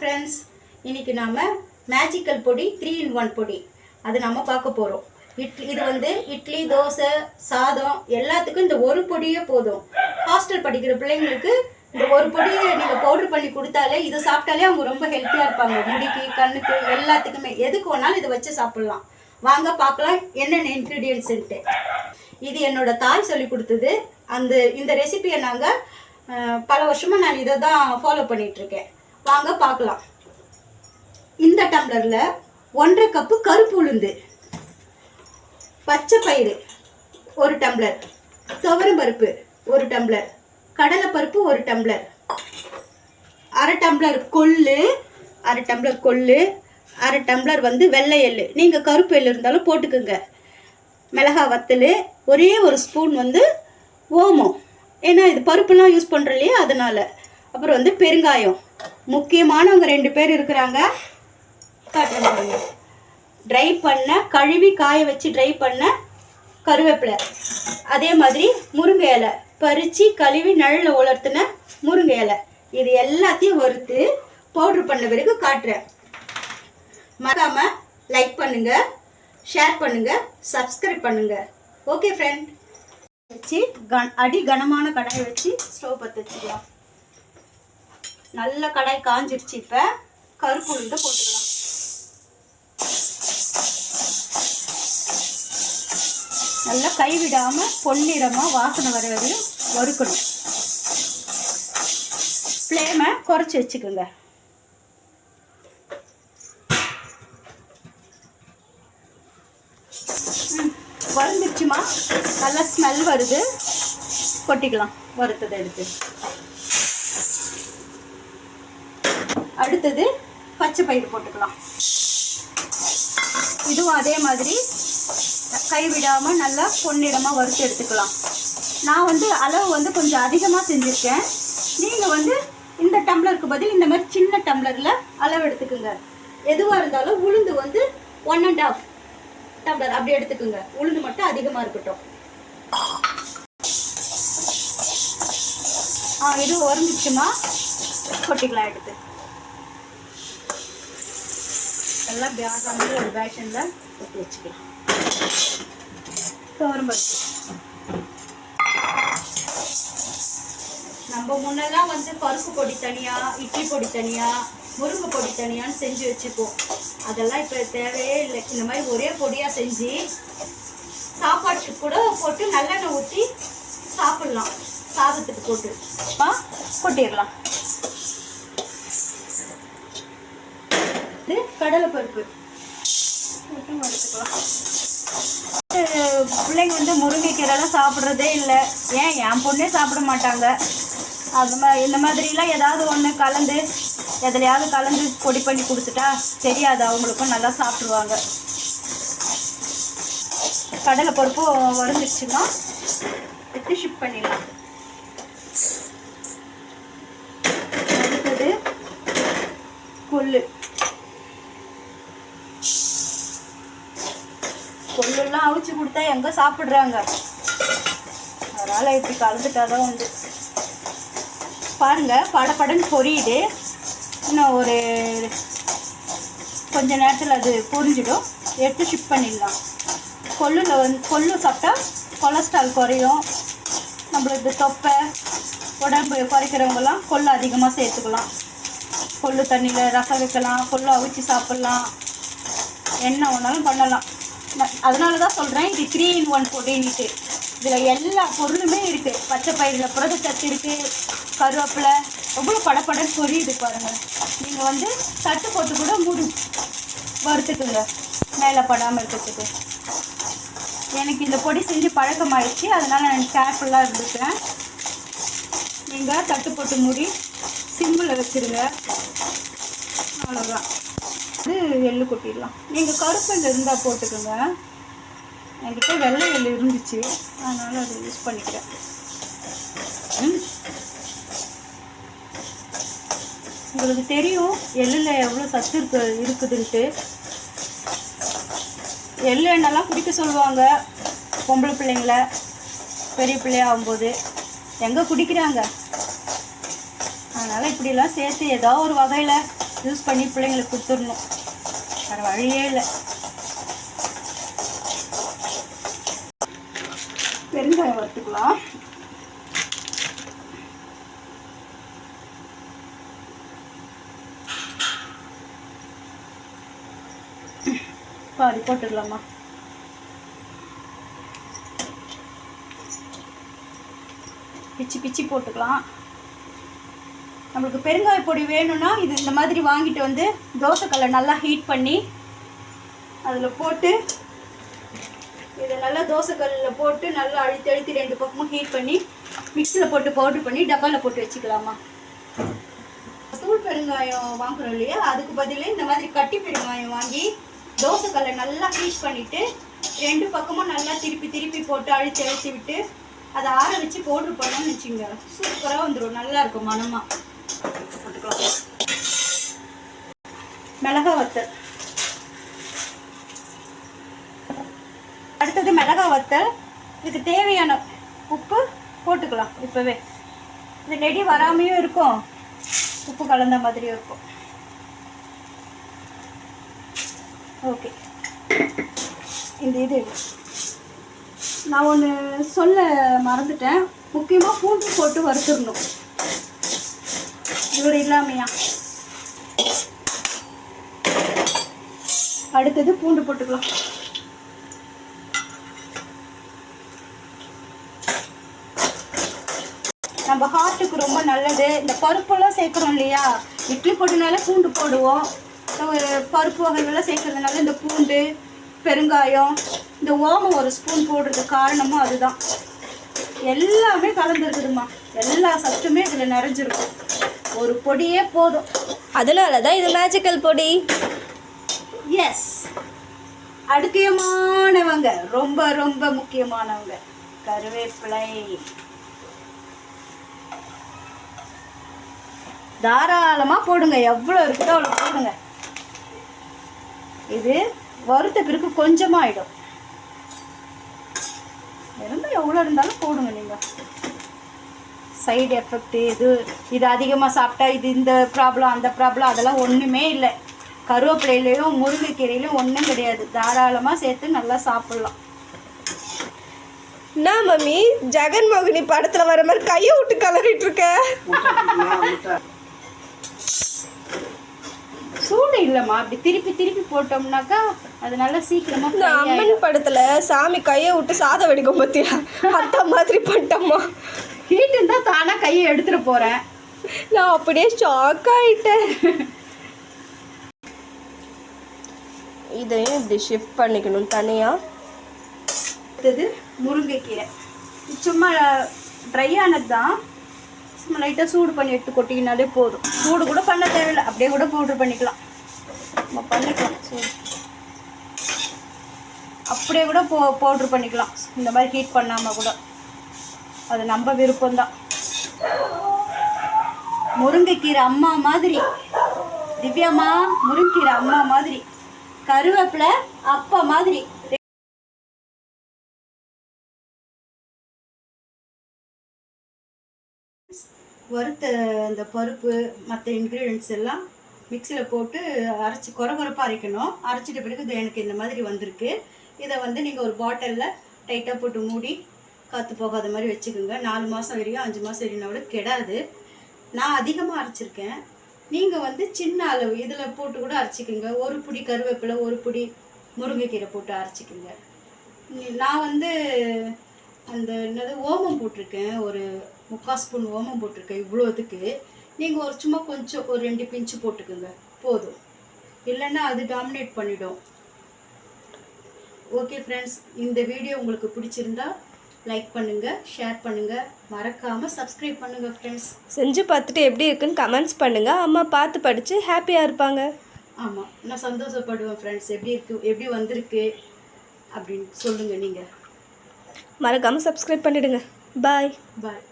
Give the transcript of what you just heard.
Friends இன்றைக்கி நாம் magical பொடி த்ரீ இன் ஒன் பொடி. அது நம்ம பார்க்க போகிறோம் இட்லி இது வந்து இட்லி தோசை சாதம் எல்லாத்துக்கும் இந்த ஒரு பொடியே போதும். ஹாஸ்டல் படிக்கிற பிள்ளைங்களுக்கு இந்த ஒரு பொடியை நீங்கள் பவுடர் பண்ணி கொடுத்தாலே இதை சாப்பிட்டாலே அவங்க ரொம்ப ஹெல்த்தியாக இருப்பாங்க. முடிக்கு கண்ணுக்கு எல்லாத்துக்குமே. எதுக்கு வேணாலும் இதை வச்சு சாப்பிட்லாம். வாங்க பார்க்கலாம் என்னென்ன இன்க்ரீடியன்ட்ஸுன்ட்டு இது என்னோட தாய் சொல்லி கொடுத்தது. அந்த இந்த ரெசிபியை நாங்கள் பல வருஷமாக நான் இதை தான் ஃபாலோ பண்ணிகிட்ருக்கேன் வாங்க பார்க்கலாம். இந்த டம்ளரில் ஒன்றரை கப்பு கருப்பு உளுந்து பச்சை பயிறு ஒரு டம்ளர் துவரம் பருப்பு ஒரு டம்ளர் கடலைப்பருப்பு ஒரு டம்ளர் அரை டம்ளர் கொள்ளு அரை டம்ளர் கொள்ளு அரை டம்ளர் வந்து வெள்ளை எள்ளு. நீங்கள் கருப்பு எள்ளு இருந்தாலும் போட்டுக்குங்க. மிளகா வத்தல் ஒரே ஒரு ஸ்பூன் வந்து ஓமம். ஏன்னா இது பருப்புலாம் யூஸ் பண்ணுறோம் இல்லையா அதனால். அப்புறம் வந்து பெருங்காயம். முக்கியமானவங்க ரெண்டு பேர் இருக்கிறாங்க. காட்டுறேன் ட்ரை பண்ண கழுவி காய வச்சு ட்ரை பண்ண கருவேப்பிலை. அதே மாதிரி முருங்கை இலை. பறித்து கழுவி நிழலில் உலர்த்தின முருங்கை இலை. இது எல்லாத்தையும் வறுத்து பவுட்ரு பண்ண பிறகு காட்டுறேன். மறக்காமல் லைக் பண்ணுங்கள் ஷேர் பண்ணுங்கள் சப்ஸ்கிரைப் பண்ணுங்கள் ஓகே ஃப்ரெண்ட் வச்சு கன் அடி கனமான கடாயை வச்சு ஸ்டவ் பற்ற வச்சுக்கலாம். நல்ல கடாய் காஞ்சிருச்சு இப்போ கருப்பு உளுந்து போட்டுக்கலாம். நல்லா கைவிடாம பொன்னிறமா வாசனை வர வரையும் வறுக்கணும். ஃப்ளேமை குறைச்சி வச்சுக்கோங்க. வறுந்துச்சுமா நல்லா ஸ்மெல் வருது. கொட்டிக்கலாம் வறுத்ததை எடுத்து. அடுத்தது பச்சை பயிறு போட்டுக்கலாம். இதுவும் அதே மாதிரி கைவிடாமல் நல்லா பொன்னிடமாக வறுத்து எடுத்துக்கலாம். நான் வந்து அளவு வந்து கொஞ்சம் அதிகமாக செஞ்சுருக்கேன். நீங்கள் வந்து இந்த டம்ளருக்கு பதில் இந்த மாதிரி சின்ன டம்ளரில் அளவு எடுத்துக்கோங்க. எதுவாக இருந்தாலும் உளுந்து வந்து ஒன் அண்ட் ஆஃப் டம்ளர் அப்படி எடுத்துக்கோங்க. உளுந்து மட்டும் அதிகமாக இருக்கட்டும். ஆ இது உறஞ்சிச்சுமா கொட்டிக்கலாம் எடுத்து. எல்லாம் பேக் ஒரு பேஷனில் கொட்டி வச்சுக்கலாம். துவரம்பருப்பு நம்ம முன்னெல்லாம் வந்து பருப்பு பொடி தனியாக இட்லி பொடி தனியாக முருங்கை பொடி தனியான்னு செஞ்சு வச்சுப்போம். அதெல்லாம் இப்போ தேவையே இல்லை. இந்த மாதிரி ஒரே பொடியாக செஞ்சு சாப்பாட்டுக்கு கூட போட்டு நல்லெண்ணெய் ஊற்றி சாப்பிட்லாம். சாதத்துக்கு போட்டு. ஆ? கொட்டிடலாம். இது கடலைப்பருப்பு பிள்ளைங்க வந்து முருங்கைக்கீரைலாம் சாப்பிட்றதே இல்லை. ஏன்? என் பொண்ணே சாப்பிட மாட்டாங்க. அது மா இந்த மாதிரிலாம் ஏதாவது ஒன்று கலந்து எதுலையாவது கலந்து பொடி பண்ணி கொடுத்துட்டா தெரியாது. அவங்களுக்கும் நல்லா சாப்பிடுவாங்க. கடலை பருப்பும் வறுந்துருச்சுன்னா எடுத்து ஷிப் பண்ணிடலாம் அடுத்தது கொள்ளு கொள்ளுலாம் அவிச்சு கொடுத்தா எங்கே சாப்பிட்றாங்க? அதனால் இப்படி கலந்துட்டாதான் உண்டு. பாருங்கள் படப்படன்னு பொரியுது. இன்னும் ஒரு கொஞ்ச நேரத்தில் அது புரிஞ்சிடும். எடுத்து ஷிப் பண்ணிடலாம். கொள்ளுல வந்து கொள்ளு சாப்பிட்டா கொலஸ்ட்ரால் குறையும். நம்மளுக்கு தொப்பை உடம்பு குறைக்கிறவங்கலாம் கொள்ளு அதிகமாக சேர்த்துக்கலாம். கொள்ளு தண்ணியில் ரசம் வைக்கலாம் கொள்ளு அவிச்சு சாப்பிட்லாம். என்ன வேணாலும் பண்ணலாம். அதனால தான் சொல்கிறேன் இது த்ரீ இன் ஒன் பொடின்ட்டு இதில் எல்லா பொருளுமே இருக்குது பச்சை பயிரில் புரதச்சத்து இருக்குது கருவேப்பிலை எவ்வளோ படப்படன்னு பொரியுது பாருங்கள் நீங்கள் வந்து தட்டு போட்டு கூட மூடி வறுத்துக்குங்க. மேலே படாமல் இருக்கிறதுக்கு. எனக்கு இந்த பொடி செஞ்சு பழக்கமாயிடுச்சு. அதனால் நான் கேர்ஃபுல்லாக இருந்துக்கிறேன். நீங்கள் தட்டு போட்டு மூடி சிம்மில் வச்சுருங்க. அவ்வளோதான் எள்ளு கொட்டிடலாம். நீங்கள் கருப்பு இருந்தால் போட்டுக்கோங்க. என்கிட்ட வெள்ளை எள்ளு இருந்துச்சு. அதனால் அதை யூஸ் பண்ணிக்கிறேன். ம். உங்களுக்கு தெரியும் எள்ளில் எவ்வளோ சத்து இருக்கு இருக்குதுன்ட்டு. எள்ளு எண்ணெய்லாம் குடிக்க சொல்லுவாங்க பொம்பளை பிள்ளைங்கள. பெரிய பிள்ளையாகும்போது எங்கே குடிக்கிறாங்க? அதனால் இப்படிலாம் சேர்த்து ஏதோ ஒரு வகையில் யூஸ் பண்ணி பிள்ளைங்களுக்கு கொடுத்துடணும். வேறு வழியே இல்லை. பெருங்காயம் வறுத்துக்கலாம். பாதி போட்டுடலாமா? பிச்சு பிச்சு போட்டுக்கலாம். நம்மளுக்கு பெருங்காய பொடி வேணும்னா இது இந்த மாதிரி வாங்கிட்டு வந்து தோசைக்கல்லை நல்லா ஹீட் பண்ணி அதில் போட்டு இதை நல்லா தோசைக்கல்லில் போட்டு நல்லா அழுத்தி அழுத்தி ரெண்டு பக்கமும் ஹீட் பண்ணி மிக்சியில் போட்டு பவுட்ரு பண்ணி டப்பாவில் போட்டு வச்சுக்கலாமா? தூள் பெருங்காயம் வாங்குறோம் இல்லையா? அதுக்கு பதில் இந்த மாதிரி கட்டி பெருங்காயம் வாங்கி தோசைக்கல்லை நல்லா ஹீட் பண்ணிவிட்டு ரெண்டு பக்கமும் நல்லா திருப்பி திருப்பி போட்டு அழுத்தி அழுத்தி விட்டு அதை ஆற வச்சு பவுட்ரு பண்ணோம்னு வச்சுங்க சூப்பராக வந்துடும் நல்லா இருக்கும் மனமாக போட்டுக்கலாம் மிளகா வத்தல் அடுத்தது மிளகா வத்தல் இதுக்கு தேவையான உப்பு போட்டுக்கலாம் இப்போவே. இது நெடி வராமையும் இருக்கும். உப்பு கலந்த மாதிரியும் இருக்கும். ஓகே. இந்த இது. நான் ஒன்று சொல்ல மறந்துட்டேன். முக்கியமாக பூண்டு போட்டு வறுத்துடணும். இவர் இல்லாமையா? அடுத்தது பூண்டு போட்டுக்கலாம். நம்ம ஹார்ட்டுக்கு ரொம்ப நல்லது. இந்த பருப்பெல்லாம் சேர்க்குறோம் இல்லையா? இட்லி போட்டுனால பூண்டு போடுவோம். ஒரு பருப்பு வகைகள்லாம் சேர்க்கறதுனால இந்த பூண்டு பெருங்காயம் இந்த ஓமம் ஒரு ஸ்பூன் போடுறது காரணமும் அதுதான். எல்லாமே கலந்துருக்குதுமா எல்லா சத்துமே இதில் நிறைஞ்சிருக்கும். ஒரு பொடியே போதும். அதனால தான் இது மேஜிக்கல் பொடி. எஸ் அடுக்கியமானவங்க ரொம்ப ரொம்ப முக்கியமானவங்க. கருவேப்பிலை. தாராளமாக போடுங்க. எவ்வளோ இருக்குதோ அவ்வளோ போடுங்க. இது வறுத்த பிறகு கொஞ்சமாக ஆயிடும் இருந்தால் எவ்வளோ இருந்தாலும் போடுங்க நீங்கள் சைடு எஃபெக்ட் இது இது அதிகமாக சாப்பிட்டா இது இந்த ப்ராப்ளம் அந்த ப்ராப்ளம் அதெல்லாம் ஒன்றுமே இல்லை. கருவேப்பிலையிலையும் முருங்கைக்கீரையிலையும் ஒன்றும் கிடையாது. தாராளமாக சேர்த்து நல்லா சாப்பிட்லாம். நான் மம்மி? ஜெகன் மோகினி படத்துல வர மாதிரி கையை விட்டு கலரிட்டு இருக்க? சூடு இல்லைம்மா. அப்படி திருப்பி திருப்பி போட்டோம்னாக்கா அது நல்லா சீக்கிரமாக இந்த அம்மன் படத்துல சாமி கையை விட்டு சாதம் வெடிக்கும் பத்தியா? அந்த மாதிரி பண்ணிட்டம்மா. ஹீட் இருந்தால் தானாக கையை எடுத்துகிட்டு போகிறேன் நான் அப்படியே ஷாக் ஆயிட்டேன். இதையும் இப்படி ஷிஃப்ட் பண்ணிக்கணும் தனியா. அடுத்தது முருங்கைக்கீரை. சும்மா ட்ரை ஆனது தான் சும்மா லைட்டாக சூடு பண்ணி எடுத்து கொட்டிக்கினாலே போதும். சூடு கூட பண்ண தேவையில்லை. அப்படியே கூட பவுட்ரு பண்ணிக்கலாம். நம்ம பண்ணிக்கலாம் சூடு. அப்படியே கூட போ பவுட்ரு பண்ணிக்கலாம். இந்த மாதிரி ஹீட் பண்ணாமல் கூட. அது நம்ம விருப்பம்தான். முருங்கைக்கீரை அம்மா மாதிரி. திவ்யாம்மா முருங்கைக்கீரை அம்மா மாதிரி. கருவேப்பிலை அப்பா மாதிரி. வறுத்த இந்த பருப்பு மற்ற இன்க்ரீடியன்ஸ் எல்லாம் மிக்சியில் போட்டு அரைச்சி குறை குறைப்பாக அரைக்கணும். அரைச்சிட்ட பிறகு இது எனக்கு இந்த மாதிரி வந்திருக்கு. இதை வந்து நீங்கள் ஒரு பாட்டிலில் டைட்டாக போட்டு மூடி காற்று போகாத மாதிரி வச்சுக்கோங்க. நாலு மாதம் வரையும் அஞ்சு மாதம் வரையும் கூட கெடாது. நான் அதிகமாக அரைச்சிருக்கேன். நீங்கள் வந்து சின்ன அளவு இதில் போட்டு கூட அரைச்சிக்கோங்க. ஒரு புடி கருவேப்பிலை ஒரு புடி முருங்கைக்கீரை போட்டு அரைச்சிக்கோங்க. நான் வந்து அந்த என்னது ஓமம் போட்டிருக்கேன். ஒரு முக்கால் ஸ்பூன் ஓமம் போட்டிருக்கேன் இவ்வளோத்துக்கு. நீங்கள் ஒரு சும்மா கொஞ்சம் ஒரு ரெண்டு பிஞ்சு போட்டுக்கோங்க. போதும். இல்லைன்னா அது டாமினேட் பண்ணிடும். ஓகே ஃப்ரெண்ட்ஸ் இந்த வீடியோ உங்களுக்கு பிடிச்சிருந்தா லைக் பண்ணுங்கள் ஷேர் பண்ணுங்கள் மறக்காமல் சப்ஸ்கிரைப் பண்ணுங்கள் ஃப்ரெண்ட்ஸ் செஞ்சு பார்த்துட்டு எப்படி இருக்குன்னு கமெண்ட்ஸ் பண்ணுங்க. அம்மா பார்த்து படிச்சு ஹாப்பியாக இருப்பாங்க. ஆமாம் நான் சந்தோஷப்படுவேன் ஃப்ரெண்ட்ஸ் எப்படி இருக்கு எப்படி வந்திருக்கு அப்படின்னு சொல்லுங்கள் நீங்கள் மறக்காமல் சப்ஸ்கிரைப் பண்ணிடுங்க. பாய் பாய்